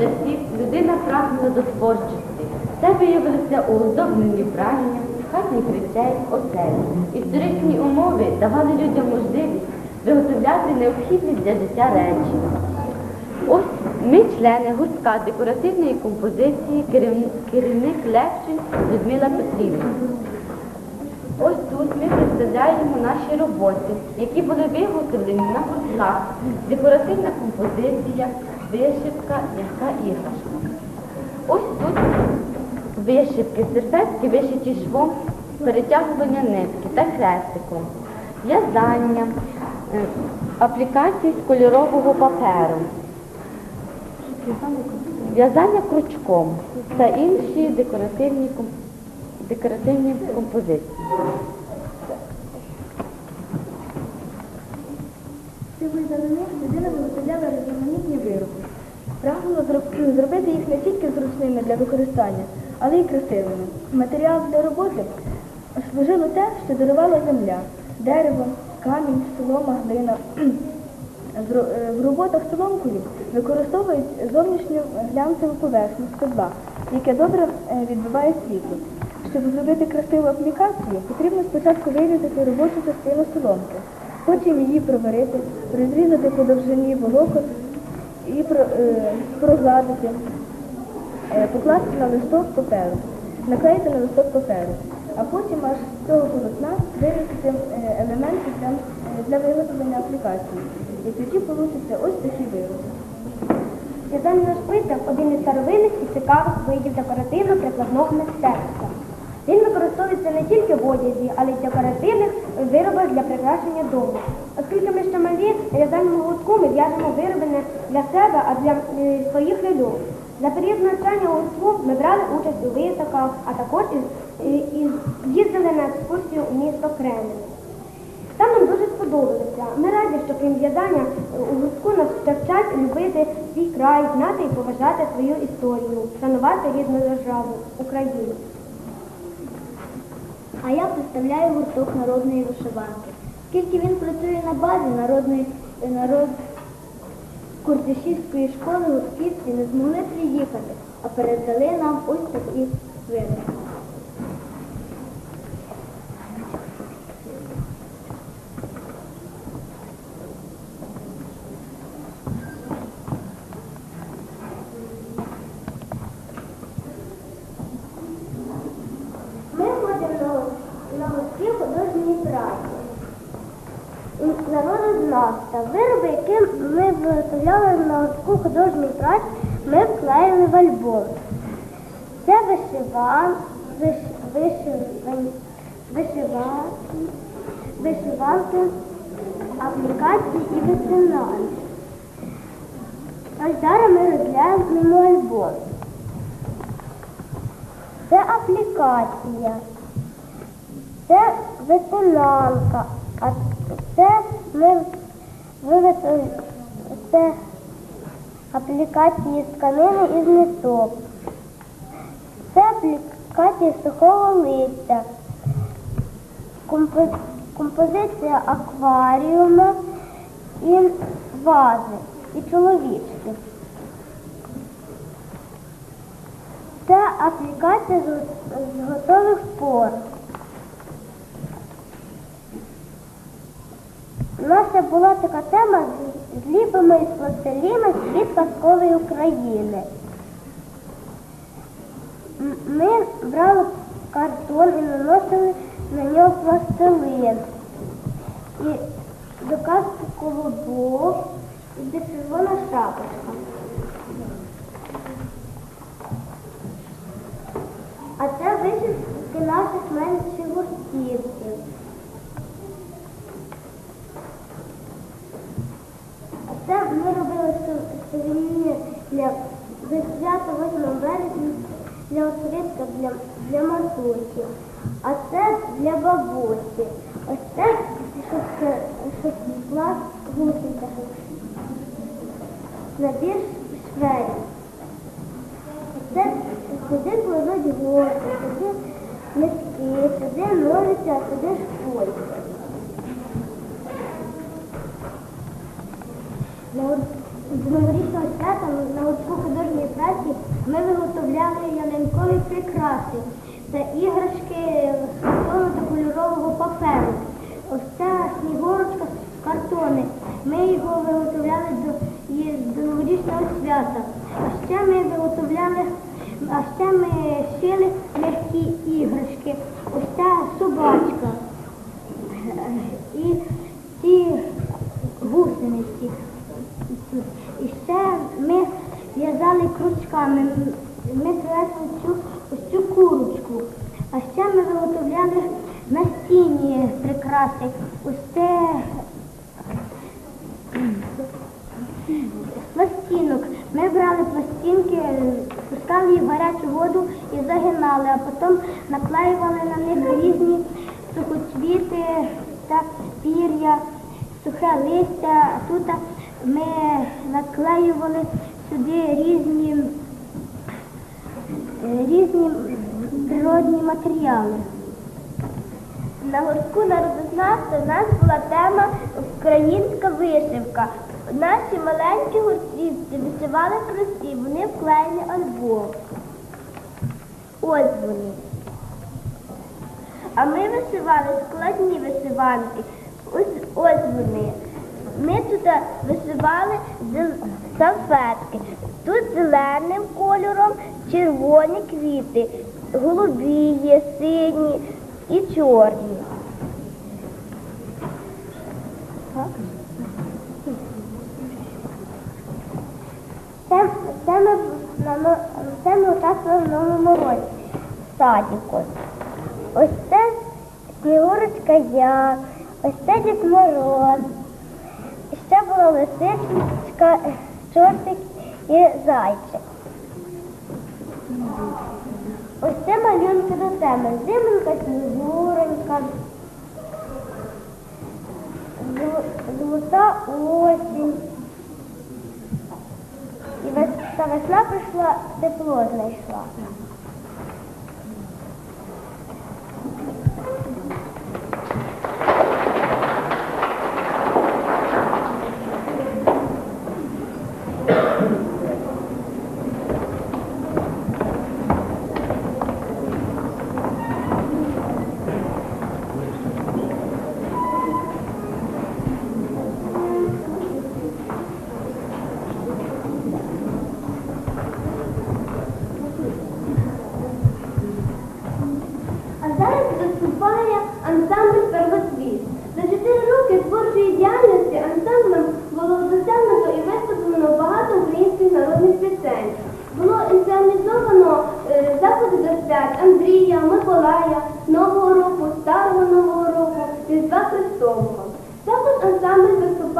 часів людина прагнула до творчості. Це виявилося у оздобленні вбранням, хатніх речей, осель. Історичні умови давали людям можливість виготовляти необхідні для життя речі. Ось ми члени гуртка декоративної композиції, керівник, лекцій Людмила Петрівна. Ось тут ми представляємо наші роботи, які були виготовлені на гуртках. Декоративна композиція, вишивка, м'яка іграшка. Ось тут вишивки, серветки, вишиті швом, перетягування нитки та хрестиком, в'язання, е, аплікації з кольорового паперу, в'язання крючком та інші декоративні, декоративні композиції. Цілої давнини людина виготовляла різноманітні вироби. Прагнула зробити їх не тільки зручними для використання, але й красивими. Матеріал для роботи служило те, що дарувала земля, дерево, камінь, солома, глина. Е, В роботах соломкою використовують зовнішню глянцеву поверхню скла, яке добре е, відбиває світло. Щоб зробити красиву аплікацію, потрібно спочатку вирізати робочу частину соломки, потім її проварити, розрізати по довжині волокон і е, прогладити, е, покласти на листок паперу, наклеїти на листок паперу, а потім аж з цього полотна вирізати е, елементи для, виготовлення аплікації. І тоді вийде ось такі вироби. В'язання на шпицях – один із старовинних і цікавих видів декоративно-прикладного мистецтва. Він використовується не тільки в одязі, але й в декоративних виробах для прикрашення дому. Оскільки ми ще малі, на в'язальному гуртку ми в'яжемо вироби не для себе, а для е, своїх ляльок. За період навчання гуртку ми брали участь у виставках, а також і, і їздили на екскурсію у місто Кремль. Там нам дуже сподобалося. Ми раді, що крім в'язання у гуртку нас вчать любити свій край, знати і поважати свою історію, шанувати рідну державу Україну. А я представляю гурток народної вишиванки. Оскільки він працює на базі народної народ Куртишівської школи гуртківці не змогли приїхати, а передали нам ось такі вироби. Ми ходимо на гуртки художньої праці. Народознавства. Вироби, які ми виготовляли на гуртку художньої праці, ми вклеїли в альбом. Це вишиван, виш, вишиван, вишиван, вишиванки, аплікації і висинанки. Ось зараз ми розглянемо альбом. Це аплікація, це веселанка, а це ми виготовили це аплікації з тканини і з ниток. Аплікація сухого листя, композиція акваріума і вази, і чоловічки. Це аплікація з, готових спор. У нас була така тема з- зліпимо із пластиліна світ казкової України. Ми брали картон і наносили на нього пластилин. І до казки колобок, і червона шапочка. А це вишивки наших менших гуртківців. А це ми робили су- сувеніри для для до свята 8 березня для освітка для, для матусі, а це для бабусі. Ось це, щоб, клас гусенька. Набір шведів. Це сюди кладуть горки, сюди нитки, сюди ножиці, а сюди ур- З новорічного свята на урку художньої праці ми виготовляли ялинкові прикраси та іграшки з картону та кольорового паперу. Ось ця снігурочка з картони. Ми його виготовляли до, до новорічного свята. А ще ми виготовляли, а ще ми шили легкі іграшки. Ось ця собачка. І ці гусениці. І ще ми в'язали крючками. Ми привезли цю, ось цю курочку. А ще ми виготовляли настінні прикраси. Ось це пластинок. Ми брали пластинки, пускали їх в гарячу воду і загинали, а потім наклеювали на них різні сухоцвіти та пір'я, сухе листя. Тут ми наклеювали сюди різні, різні природні матеріали. На гуртку народознавства у нас була тема українська вишивка. Наші маленькі гуртівці вишивали прості, вони вклеєні альбом. Ось вони. А ми вишивали складні вишиванки. Ось, ось вони. Ми тут вишивали зел- салфетки. Тут зеленим кольором червоні квіти, голубі є, сині і чорні. Це, це, ми, на, це ми участвували в новому році в садіку. Ось це Снігурочка я, ось це Дід Мороз. І лисичка, чортик і зайчик. Ось це малюнки до теми. Зимонька, снігуронька, золо- золота осінь. І весна прийшла, тепло знайшла.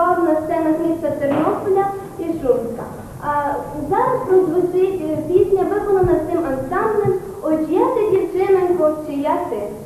Виступав на сценах міста Тернополя і Шумська. А зараз прозвучить е, пісня, виконана цим ансамблем «От я ти чи чия ти».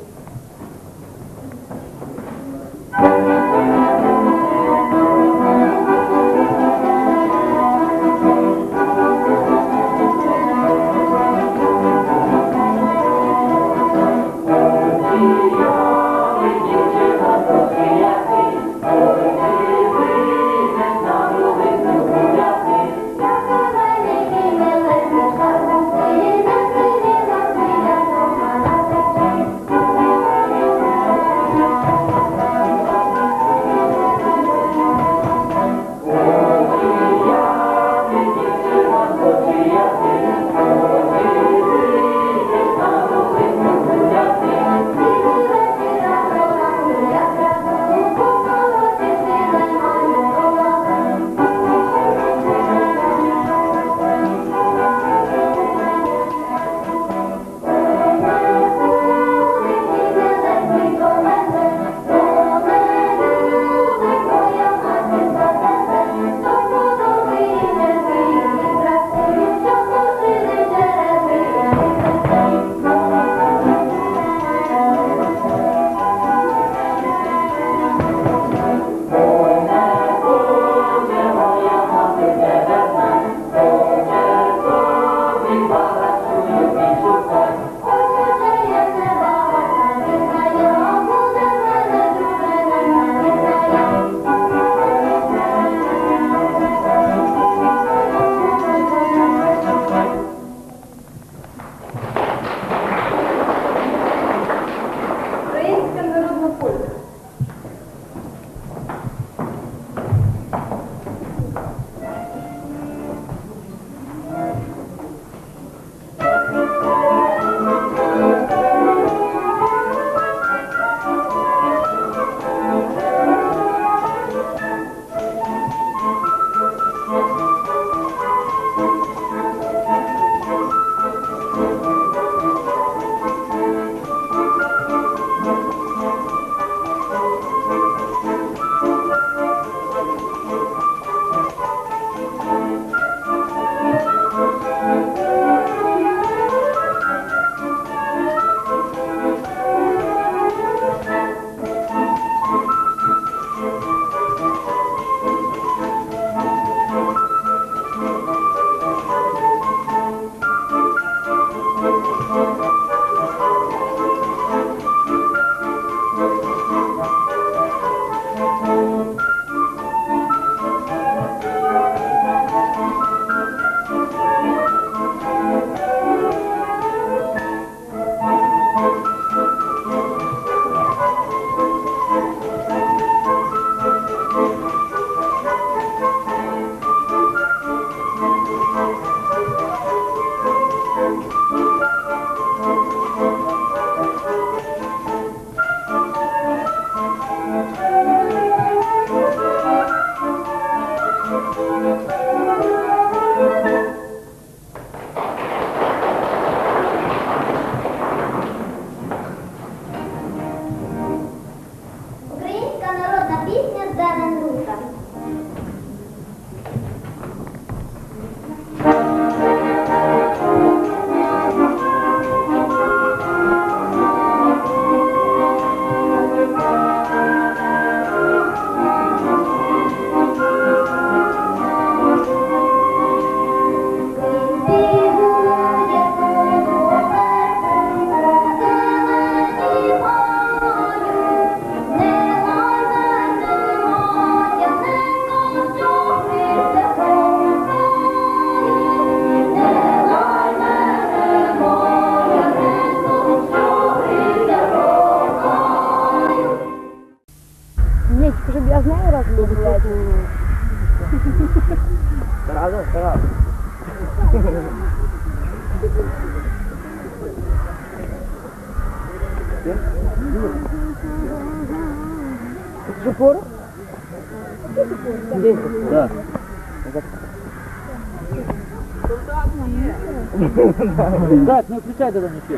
Гад, не включай до мене ще.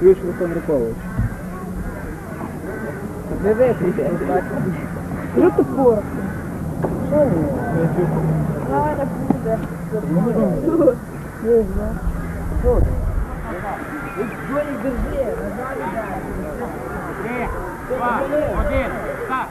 Ключ Руслан Рукович. Не виключай. Що ти порох? Що ви? Зараз буде. Не знаю. Що ти? Джонні, держи, нажали далі. Три, два, один, так.